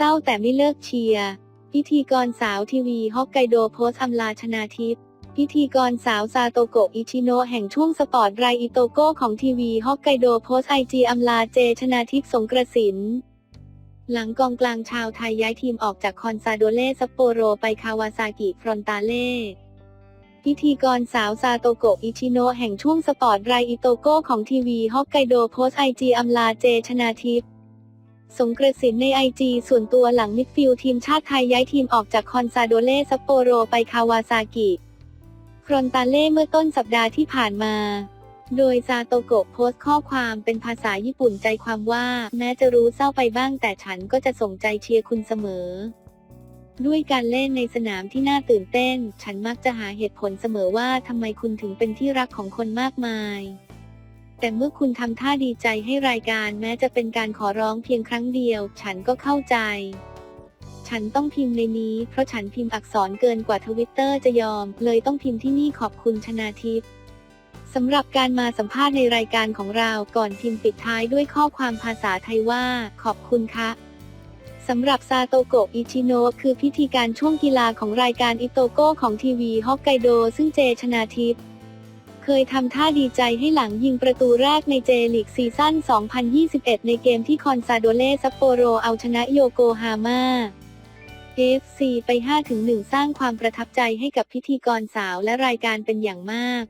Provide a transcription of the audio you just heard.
ศร้าแต่ไม่เลิกเชียร์พิธีกรสาวทีวีฮอกไกโดโพสต์อำลาชนาทิพย์พิธีกรสาวซาโตโกะอิชิโนะแห่งช่วงสปอร์ตไรอิโตโกของทีวีฮอกไกโดโพสไอจีอำลาเจชนาทิพย์สงกระสิน หลังกองกลางชาวไทยย้ายทีมออกจากคอนซาโดเล่ซัปโปโรไปคาวาซากิฟรอนตาเล่พิธีกรสาวซาโตโกะอิชิโนะแห่งช่วงสปอร์ตไรอิโตโกของทีวีฮอกไกโดโพสไอจีอำลาเจชนาทิพย์ สงกระสินในไอจีส่วนตัวหลังมิดฟิลทีมชาติไทยย้ายทีมออกจากคอนซาโดเล่ซัปโปโรไปคาวาซากิฟรอนตาเล่เมื่อต้นสัปดาห์ที่ผ่านมา โดยซาโตโกะโพสต์ข้อความเป็นภาษาญี่ปุ่นใจความว่า แม้จะรู้เศร้าไปบ้างแต่ฉันก็จะส่งใจเชียร์คุณเสมอ ด้วยการเล่นในสนามที่น่าตื่นเต้น ฉันมักจะหาเหตุผลเสมอว่าทำไมคุณถึงเป็นที่รักของคนมากมาย แต่เมื่อคุณทำท่าดีใจให้รายการแม้จะเป็นการขอร้องเพียงครั้งเดียว ฉันก็เข้าใจ ฉันต้องพิมพ์ในนี้ เพราะฉันพิมพ์อักษรเกินกว่าทวิตเตอร์จะยอม เลยต้องพิมพ์ที่นี่ขอบคุณชนาทิพย์สำหรับการมาสัมภาษณ์ในรายการของเราก่อนพิมพ์ปิดท้ายด้วยข้อความภาษาไทยว่า ขอบคุณค่ะสำหรับซาโตโกะอิชิโนะคือพิธีการช่วงกีฬาของรายการอิโตโกะของทีวีฮอกไกโดซึ่งเจชนาทิพย์ ยทำท่าดีใจให้หลังยิงประตูแรกในเจลิกซีซั่น 2021 ในเกมที่คอนซาโดเล่ซัปโปโรเอาชนะโยโกฮาม่า FC ไป 5-1 สร้างความประทับใจให้กับพิธีกรสาวและรายการเป็นอย่างมาก